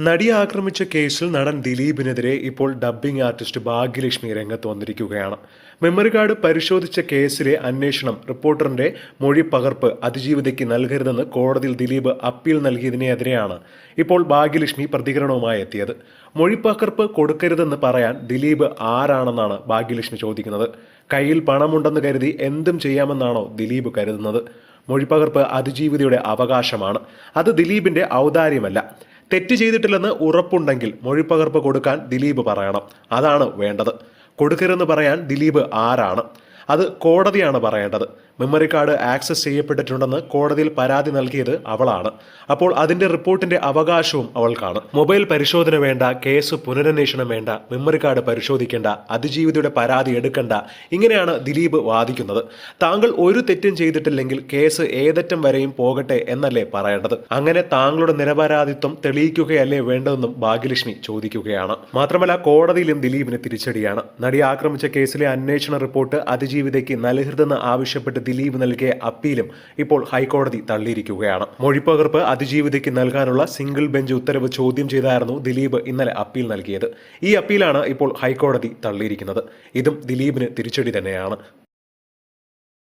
നടിയെ ആക്രമിച്ച കേസിൽ നടൻ ദിലീപിനെതിരെ ഇപ്പോൾ ഡബ്ബിംഗ് ആർട്ടിസ്റ്റ് ഭാഗ്യലക്ഷ്മി രംഗത്ത് വന്നിരിക്കുകയാണ്. മെമ്മറി കാർഡ് പരിശോധിച്ച കേസിലെ അന്വേഷണം റിപ്പോർട്ടറിന്റെ മൊഴി പകർപ്പ് അതിജീവിതയ്ക്ക് നൽകരുതെന്ന് കോടതിയിൽ ദിലീപ് അപ്പീൽ നൽകിയതിനെതിരെയാണ് ഇപ്പോൾ ഭാഗ്യലക്ഷ്മി പ്രതികരണവുമായി എത്തിയത്. മൊഴി പകർപ്പ് കൊടുക്കരുതെന്ന് പറയാൻ ദിലീപ് ആരാണെന്നാണ് ഭാഗ്യലക്ഷ്മി ചോദിക്കുന്നത്. കയ്യിൽ പണമുണ്ടെന്ന് കരുതി എന്തും ചെയ്യാമെന്നാണോ ദിലീപ് കരുതുന്നത്. മൊഴിപ്പകർപ്പ് അതിജീവിതയുടെ അവകാശമാണ്. അത് ദിലീപിന്റെ ഔദാര്യമല്ല. തെറ്റ് ചെയ്തിട്ടില്ലെന്ന് ഉറപ്പുണ്ടെങ്കിൽ മൊഴിപ്പകർപ്പ് കൊടുക്കാൻ ദിലീപ് പറയണം. അതാണ് വേണ്ടത്. കൊടുക്കരുതെന്ന് പറയാൻ ദിലീപ് ആരാണ്? അത് കോടതിയാണ് പറയേണ്ടത്. മെമ്മറി കാർഡ് ആക്സസ് ചെയ്യപ്പെട്ടിട്ടുണ്ടെന്ന് കോടതിയിൽ പരാതി നൽകിയത് അവളാണ്. അപ്പോൾ അതിന്റെ റിപ്പോർട്ടിന്റെ അവകാശവും അവൾക്കാണ്. മൊബൈൽ പരിശോധന വേണ്ട കേസ് പുനരന്വേഷണം വേണ്ട മെമ്മറി കാർഡ് പരിശോധിക്കേണ്ട അതിജീവിതയുടെ പരാതി എടുക്കണ്ട ഇങ്ങനെയാണ് ദിലീപ് വാദിക്കുന്നത്. താങ്കൾ ഒരു തെറ്റും ചെയ്തിട്ടില്ലെങ്കിൽ കേസ് ഏതറ്റം വരെയും പോകട്ടെ എന്നല്ലേ പറയേണ്ടത്? അങ്ങനെ താങ്കളുടെ നിരപരാധിത്വം തെളിയിക്കുകയല്ലേ വേണ്ടതെന്നും ഭാഗ്യലക്ഷ്മി ചോദിക്കുകയാണ്. മാത്രമല്ല കോടതിയിലും ദിലീപിന് തിരിച്ചടിയാണ്. നടി ആക്രമിച്ച കേസിലെ അന്വേഷണ റിപ്പോർട്ട് അതിജീവിതയ്ക്ക് നൽകരുതെന്ന് ആവശ്യപ്പെട്ട് ദിലീപ് നൽകിയ അപ്പീലും ഇപ്പോൾ ഹൈക്കോടതി തള്ളിയിരിക്കുകയാണ്. മൊഴിപ്പകർപ്പ് അതിജീവിതയ്ക്ക് നൽകാനുള്ള സിംഗിൾ ബെഞ്ച് ഉത്തരവ് ചോദ്യം ചെയ്തായിരുന്നു ദിലീപ് ഇന്നലെ അപ്പീൽ നൽകിയത്. ഈ അപ്പീലാണ് ഇപ്പോൾ ഹൈക്കോടതി തള്ളിയിരിക്കുന്നത്. ഇതും ദിലീപിന് തിരിച്ചടി തന്നെയാണ്.